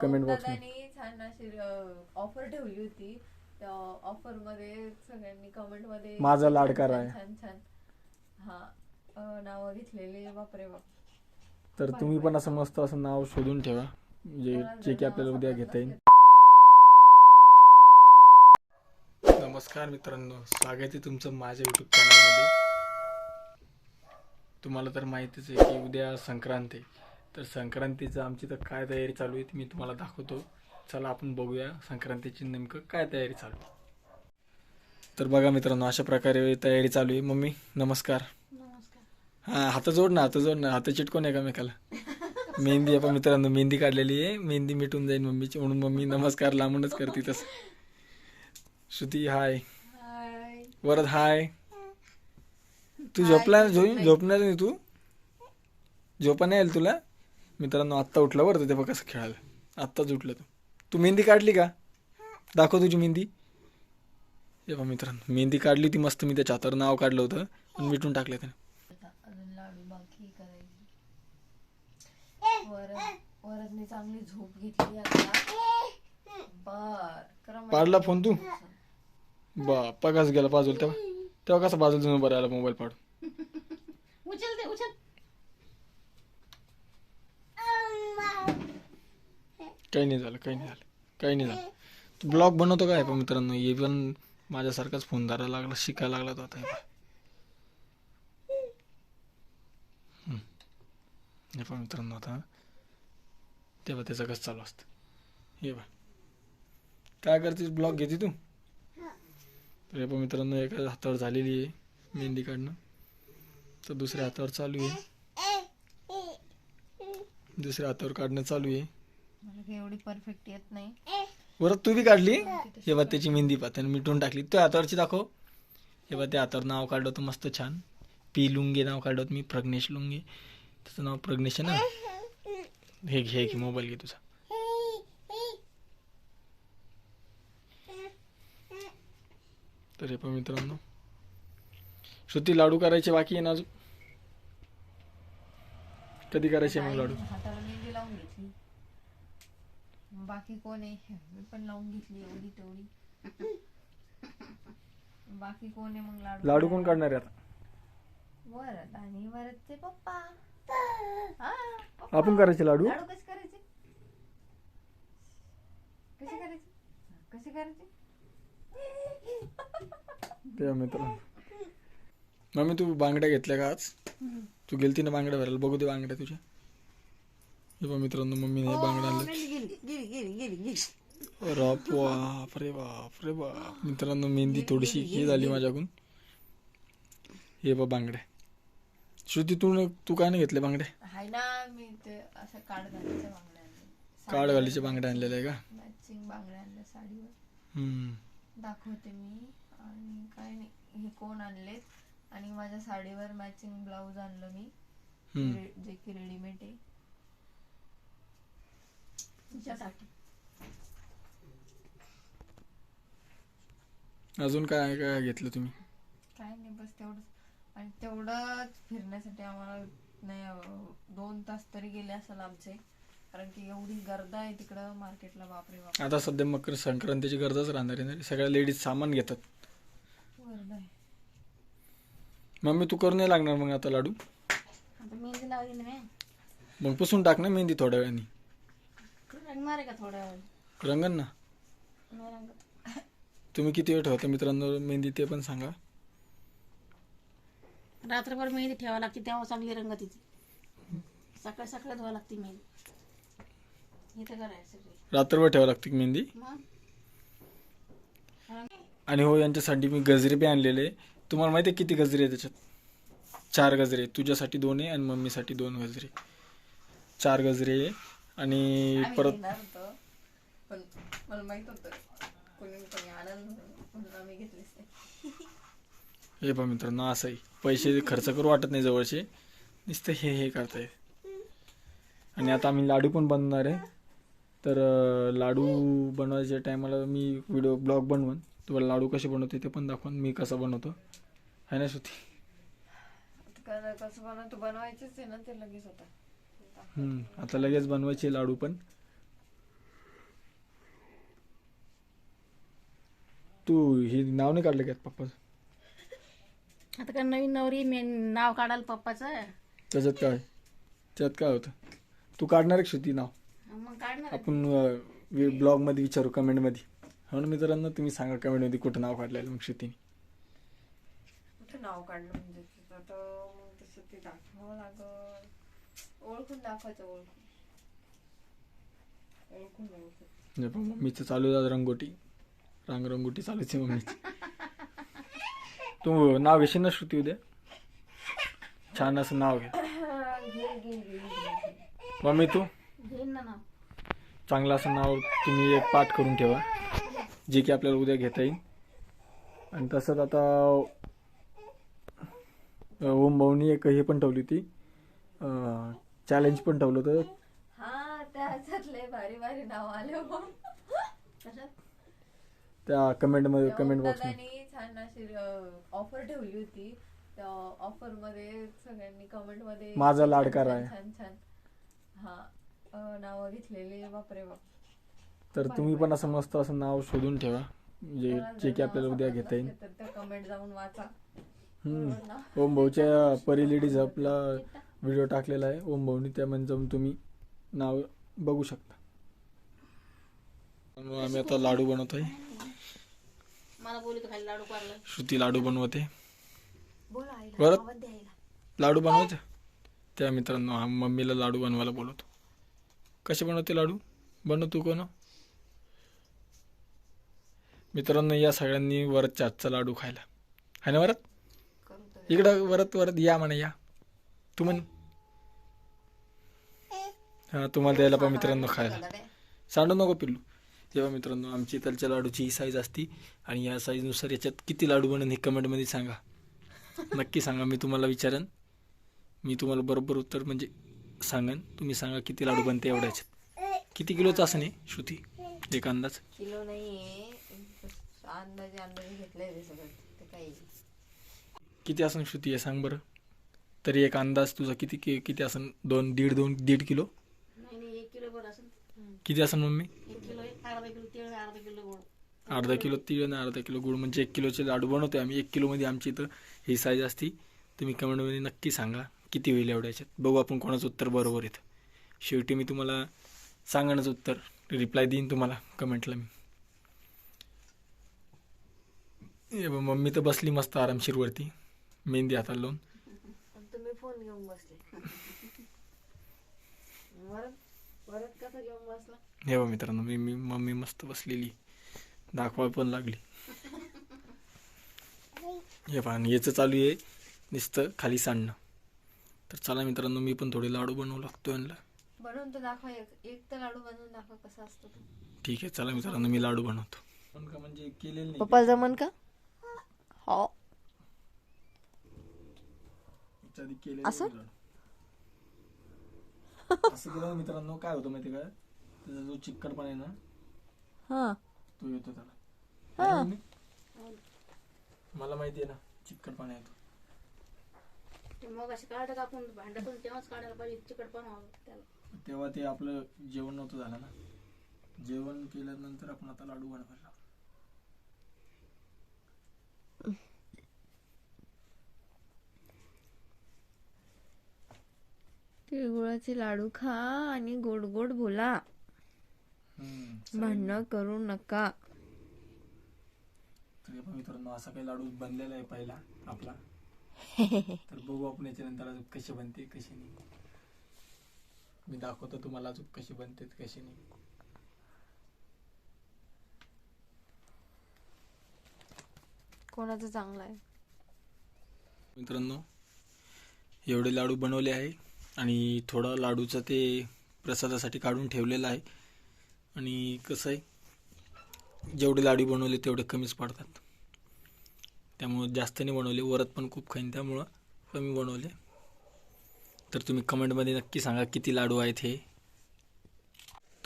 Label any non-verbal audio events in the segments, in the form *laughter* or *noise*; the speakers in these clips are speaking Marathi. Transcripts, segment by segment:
कमेंट बॉक्स दादानी छान अशी ऑफर ठेवली होती त्या ऑफरमध्ये सगळ्यांनी कमेंटमध्ये माझा छान- लाडका छान- राय. छान छान हा नाव घेतलेली बापरे बाप. तर तुम्ही पण असं मस्त असं नाव शोधून ठेवा म्हणजे मला जे की आपल्याला उद्या घेता येईल. नमस्कार मित्रांनो स्वागत आहे तुमचं माझ्या यूट्यूब चॅनलमध्ये तुम्हाला तर माहितीच आहे की उद्या संक्रांत आहे. तर संक्रांतीचं आमची तर काय तयारी चालू आहे ती मी तुम्हाला दाखवतो. चला आपण बघूया संक्रांतीची नेमकं काय तयारी चालू आहे. तर बघा मित्रांनो अशा प्रकारे तयारी चालू आहे. मम्मी नमस्कार. हां हात जोड ना हात जोड ना. हात चिटकून एकामेकाला मेहंदी आपण मित्रांनो मेहंदी काढलेली आहे. मेहंदी मिटून जाईल मम्मीची. म्हणून मम्मी नमस्कार लांबूनच करते तसं. श्रुती हाय. वरद हाय. तू झोपला झोपणार नाही तू? झोपा नाही आली तुला? मित्रांनो आत्ता उठला बरं ते बघा कसं खेळायला? आत्ताच उठलं तू. तू मेहंदी काढली का? दाखव तुझी मेहंदी. हे बा मित्रांनो मेहंदी काढली ती मस्त मी त्याच्या हातावर नाव काढलं होतं आणि मिटून टाकलं त्यानं. चांगली झोप घेतली आता पाडला फोन तू? बा पगाच गेला बाजूला तेव्हा. तेव्हा कसा बाजूला जाऊन बरं आला मोबाईल पाडून? काही नाही झालं काही नाही झालं काही नाही झालं. तू ब्लॉग बनवतो काय पण मित्रांनो? हे पण माझ्यासारखाच फोन धरायला लागला शिकायला लागला तो आता हे पाह्य. पण मित्रांनो आता. तेव्हा त्याचं कसं चालू असतं. हे बा काय करतेस? ब्लॉग घेते तू? तर हे पण मित्रांनो एका हातावर झालेली आहे मेहंदी काढणं. तर दुसऱ्या हातावर चालू आहे. दुसऱ्या हातावर काढणं चालू आहे. मला काही एवढी परफेक्ट येत नाही. बरं तू बी काढली? हे बा त्याची मेहंदी पाहते मिटून टाकली. त्या हातावरची दाखव. हे बा त्या हातावर नाव काढलं होतं मस्त छान. पी लुंगे नाव काढलं होतं मी प्रज्ञेश लुंगे. त्याचं नाव प्रज्ञेश आहे ना? हे घे घे मोबाईल घे तुझा. तर हे पण मित्रांनो. श्रुती लाडू करायचे बाकी आहे ना अजून? कधी करायचे मग लाडू हाताला मेहंदी लावून घेतली बाकी कोण आहे? मी पण लावून घेतली एवढी तेवढी. बाकी कोण आहे मग लाडू? लाडू कोण काढणार आहे आता? वरद आणि वरदचे पप्पा. हा, पप्पा. आपण करायचे लाडू? लाडू कसे करायचे? कसे करायचे? कसे करायचे? मम्मी तू बांगड्या घेतल्या का आज? तू गेलती ना बांगड्या भरायला? बघू दे बांगड्या तुझ्या. हे बघ मित्रांनो मम्मीने हे बांगड्या आणल्या गेली गेली गेली गेली गेली अरे बाप रे बाप रे बाप मित्रांनो मेहंदी थोडीशी हे झाली माझ्याकडून. हे बघ बांगड्या. श्रुती तू न- तू काय नाही घेतल्या बांगड्या? हाय ना मी ते असं काड घालायच्या बांगड्या काळ बांगड्या आणलेल्या आहे का? मॅचिंग बांगड्या आणल्या साडीवर. हम्म. दाखवते मी. आणि काय नाही हे कोण आणलेत? आणि माझ्या साडीवर मॅचिंग ब्लाऊज आणलं मी. जे की रेडीमेड आहे. अजून काय काय घेतलं तुम्ही? काय नाही बस तेवढंच. आणि तेवढंच फिरण्यासाठी आम्हाला नाही अं, दोन तास तरी गेले असेल आमचे. कारण की एवढी गर्द आहे तिकडं मार्केटला बापरे बाप. आता सध्या मकर संक्रांतीची गरजच राहणार आहे ना सगळ्या लेडीज सामान घेतात. गर्द आहे. मम्मी तू करून नाही लागणार मग आता लाडू? आता मेहंदी लावली ना मी. मग पुसून टाक ना मेहंदी थोड्या वेळाने. रंग मारे का थोड्या वेळ रंगन ना. नाही तुम्ही किती वेळ ठेवता मित्रांनो? मेहंदी ते पण सांगा. रात्रभर मेहंदी ठेवावी लागते तेव्हा चांगली रंग तिची सकाळी सकाळी धुवा लागते मेहंदी. इथं करायचं सगळी. रात्रभर ठेवावं लागते मेहंदी? मग? आणि हो यांच्यासाठी मी गजरे बी आणलेले. तुम्हाला माहिती आहे किती गजरे आहे त्याच्यात? चार गजरे. तुझ्यासाठी दोन आहे आणि मम्मीसाठी दोन गजरे. चार गजरे. आहे आणि परत पण मला माहीत होतं कोणी कोणी आनंद म्हणून आम्ही घेतलेच नाही हे पहा मित्रांनो असं आहे पैसे खर्च करू वाटत नाही जवळचे. नुसतं हे हे करताय. आणि आता आम्ही लाडू पण बनवणार आहे. तर अं, लाडू बनवायच्या टायमाला मी व्हिडिओ ब्लॉग बनवून तुम्हाला लाडू कसे बनवते ते पण दाखवून मी कसं बनवतो. आहे ना श्रुती? आता कसं बनवतो बनवायचेच आहे ना ते लगेच आता. हम्म आता लगेच बनवायचे लाडू पण. तू हे नाव नाही काढलं का पप्पा आता काय नवीन नवरी मी नाव काढाल पप्पाचं? त्याच्यात काय? त्याच्यात काय होतं? तू काढणार आहे श्रुती नाव? मग आपण ब्लॉगमध्ये विचारू कमेंटमध्ये म्हणून हो मित्रांनो तुम्ही सांगा कमेंटमध्ये कुठं नाव काढलं मग श्रुतीने नाव काढलं म्हणजे? मग तसं लागल. ओळखून दाखवायचं ओळखून. ओळखून ओळखून. म्हणजे पण मम्मीचं चालू आहे आज रंगोटी. रांग रंगोटी चालूच आहे मम्मीची. तू नाव घेशील ना श्रुती उद्या? छान असं नाव घे. मम्मी तू? घेईन ना नाव. चांगलं असं नाव तुम्ही एक पाठ करून ठेवा. जे की आपल्याला उद्या घेता येईल. आणि तसंच आता अं, ओम भाऊनी एक हे पण ठेवली होती. चॅलेंज पण ठेवलं होतं. हा त्याच्यात लय भारी भारी नाव आले हो. त्या कमेंटमध्ये कमेंट बॉक्समध्ये दादानी छान अशी ऑफर ठेवली होती. त्या ऑफरमध्ये सगळ्यांनी कमेंटमध्ये माझा छान- लाडका छान- राय. छान छान. हा नाव घेतलेली. बापरे बाप. तर तुम्ही पण असं मस्त असं नाव शोधून ठेवा. म्हणजे जे जर की आपल्याला उद्या घेता येईल. त्या कमेंट जाऊन वाचा. हम्म. ओम भाऊच्या परी लेडीज हबला *laughs* व्हिडिओ टाकलेला आहे. ओम भाऊनी त्यामध्ये जाऊन तुम्ही नाव बघू शकता. आम्ही आता लाडू बनवतोय मला बोलतो खाली लाडू पारलं श्रुती लाडू बनवते. द्यायला लाडू बनवायचे त्या मित्रांनो हा मम्मीला लाडू बनवायला बोलवतो. कसे बनवते लाडू? बनव तू कोण? मित्रांनो या सगळ्यांनी वरतच्या आजचा लाडू खायला. आहे ना वरत? इकडं वरत वरत या म्हणा या. तू म्हण. हा तुम्हाला द्यायला पण मित्रांनो खायला. सांडू नको पिल्लू. तेव्हा मित्रांनो आमची इथलच्या लाडूची ही साईज असती आणि या साईजनुसार याच्यात किती लाडू बनन हे कमेंटमध्ये सांगा. नक्की सांगा मी तुम्हाला विचारेन. मी तुम्हाला बरोबर उत्तर म्हणजे सांगेन. तुम्ही सांगा किती लाडू बनते एवढ्याच्यात किती किलोचं असं नाही श्रुती? एक अंदाज? किलो नाहीये. अंदाजे अंदाजे घेतलंय ते सगळं. ते काही. किती असन श्रुती आहे सांग बरं. तरी एक अंदाज तुझा किती कि- किती असन? दोन दीड दोन दीड किलो? नाही नाही एक किलो बरं असेल किती असन मम्मी? एक किलो एक अर्धा किलो तीळ आणि अर्धा किलो गोड अर्धा किलो तीळ आणि अर्धा किलो गुळ म्हणजे एक किलोचे लाडू बनवतो आम्ही. एक किलोमध्ये आमची इथं ही साईज असती. तुम्ही कमेंटमध्ये नक्की सांगा. किती होईल एवढ्याच्यात बघू आपण कोणाचं उत्तर बरोबर येतं. शेवटी मी तुम्हाला सांगणंच उत्तर रिप्लाय देईन तुम्हाला कमेंटला मी. हे बघ, मम्मी तर बसली मस्त आरामशीरवरती. मेहंदी हाताला लावून. फोन घेऊन बसले. वरत वरत कसं घेऊन बसला? हे बघ मित्रांनो मी मी मम्मी मस्त बसलेली. दाखवा पण लागली. हे पहा आणि याचं चालू आहे नुसतं खाली सांडणं. तर चला मित्रांनो मी पण थोडे लाडू बनवू लागतो यांना बनवून तर दाखवा एक एक तर लाडू बनवून दाखवा कसा असतो तो. ठीक आहे चला मित्रांनो मी लाडू बनवतो. पण का म्हणजे केलेलं पप्पा जमन का? हो. नाही असं? *laughs* असं केलं मित्रांनो काय होतं माहिती का? त्याचा जो चिकटपणा आहे ना हा. तो येतो त्याला. ना मम्मी? मला माहिती आहे ना चिकटपणा येतो. ते मग असे काढत आपण? भांड्यातून तेव्हाच काढायला पाहिजे चिकटपणा हवा त्याला. तेव्हा ते आपलं जेवण नव्हतं झालं ना. जेवण केल्यानंतर आपण आता लाडू बनवायला लागलो. तिळगुळाचे लाडू खा आणि गोड गोड बोला. भांडणं करू नका. तरी पण मित्रांनो असा काही लाडू बनलेला आहे पहिला आपला. *laughs* तर बघू आपण याच्यानंतर अजून कसे बनते कसे नाही. मी दाखवतो तुम्हाला अजून कसे बनते कसे नाही. कोणाचं चांगलं आहे? मित्रांनो एवढे लाडू बनवले आहे. आणि थोडा लाडूचं ते प्रसादासाठी काढून ठेवलेलं आहे. आणि कसं आहे जेवढे लाडू बनवले तेवढे कमीच पडतात. त्यामुळं जास्त नाही बनवले वरत पण खूप खाईन त्यामुळं कमी बनवले. तर तुम्ही कमेंटमध्ये नक्की सांगा किती लाडू आहेत हे.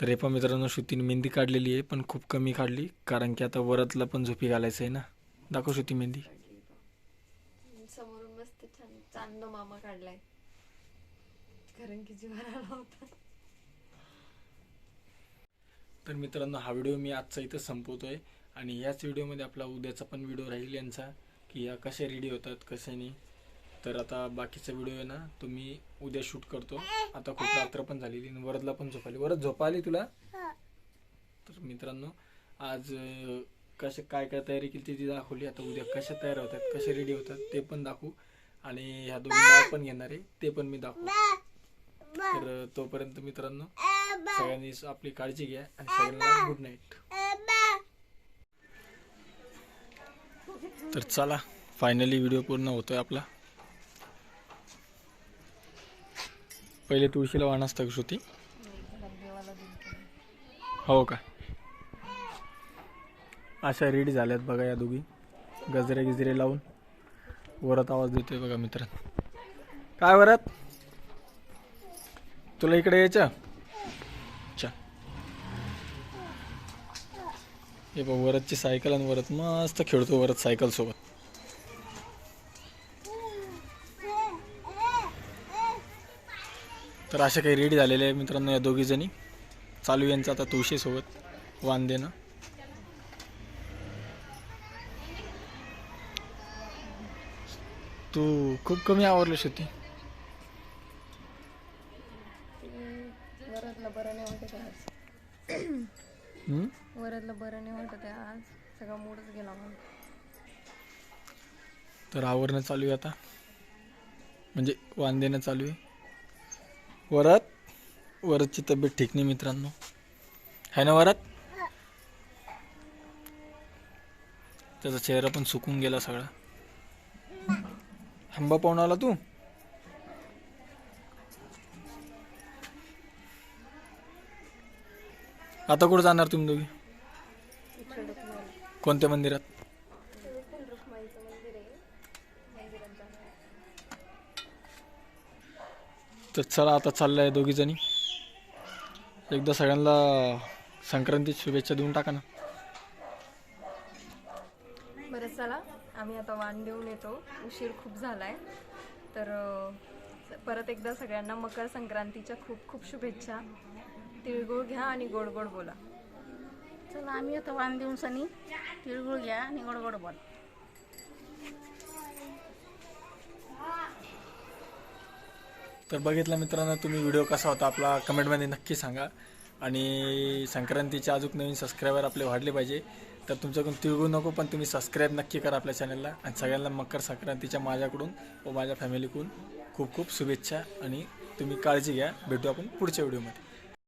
तर हे पण मित्रांनो श्रुतीने मेहंदी काढलेली आहे पण खूप कमी काढली कारण की आता वरतला पण झोपी घालायचं आहे ना. दाखव श्रुती मेहंदी. समोरून मस्त छान चांदो मामा काढलाय. कारण की जीवाला आला होता. तर मित्रांनो हा व्हिडिओ मी आजचा इथं संपवतोय आणि याच व्हिडिओमध्ये आपला उद्याचा पण व्हिडिओ राहील यांचा की या कशा रेडी होतात कशाने तर आता बाकीचा व्हिडिओ आहे ना तुम्ही उद्या शूट करतो. आता खूप रात्र पण झालेली आणि वरदला पण झोप आली वरद झोप आली तुला? तर मित्रांनो आज कशा काय काय तयारी केली ती दाखवली. आता उद्या कशा तयार होतात कसे रेडी होतात ते पण दाखवू. आणि ह्या दोन्ही पण घेणार आहे ते पण मी दाखवू. तर तोपर्यंत मित्रांनो सगळ्यांनी आपली काळजी घ्या आणि सगळ्यांना गुड नाईट तर चला फायनली व्हिडिओ पूर्ण होतोय आपला. पहिले तुळशीला वाण असतं दिली हो का? अशा रेडी झाल्यात बघा या दोघी. गजरे गिजरे लावून. वरात आवाज देतोय बघा मित्र काय वरात? तुला इकडे यायचं हे बघ वरतची सायकल आणि वरत मस्त खेळतो वरत सायकल सोबत. तर अशा काही रेडी झालेल्या आहे मित्रांनो या दोघी जणी. चालू यांचं आता तुळशीसोबत वान देणं तू खूप कमी आवरली होती. सगळा मूडच गेला तर आवरणं चालू आहे आता. म्हणजे वाण देणं चालू आहे. वरात वरतची तब्येत ठीक नाही मित्रांनो. आहे ना वरात? त्याचा चेहरा पण सुकून गेला सगळा. हंबा पाहून आला तू? आता कुठं जाणार तुम्ही दोघी? कोणत्या मंदिरात? तर चला आता चाललंय दोघी जणी. एकदा सगळ्यांना संक्रांतीत शुभेच्छा देऊन टाका ना. बरं चला. आम्ही आता वाण देऊन येतो. उशीर खूप झालाय. तर अं, परत एकदा सगळ्यांना मकर संक्रांतीच्या खूप खूप शुभेच्छा. तिळगुळ घ्या आणि गोड गोड बोला. चला आम्ही आता वाण देऊन सनी तिळगुळ घ्या आणि गोडगोड बोल. तर बघितलं मित्रांनो तुम्ही व्हिडिओ कसा होता आपला कमेंटमध्ये नक्की सांगा. आणि संक्रांतीचे अजून नवीन सबस्क्रायबर आपले वाढले पाहिजे. तर तुमच्याकडून तिळगू नको पण तुम्ही सबस्क्राईब नक्की करा आपल्या चॅनलला आणि सगळ्यांना मकर संक्रांतीच्या माझ्याकडून व माझ्या फॅमिलीकडून खूप खूप शुभेच्छा. आणि तुम्ही काळजी घ्या. भेटू आपण पुढच्या व्हिडिओमध्ये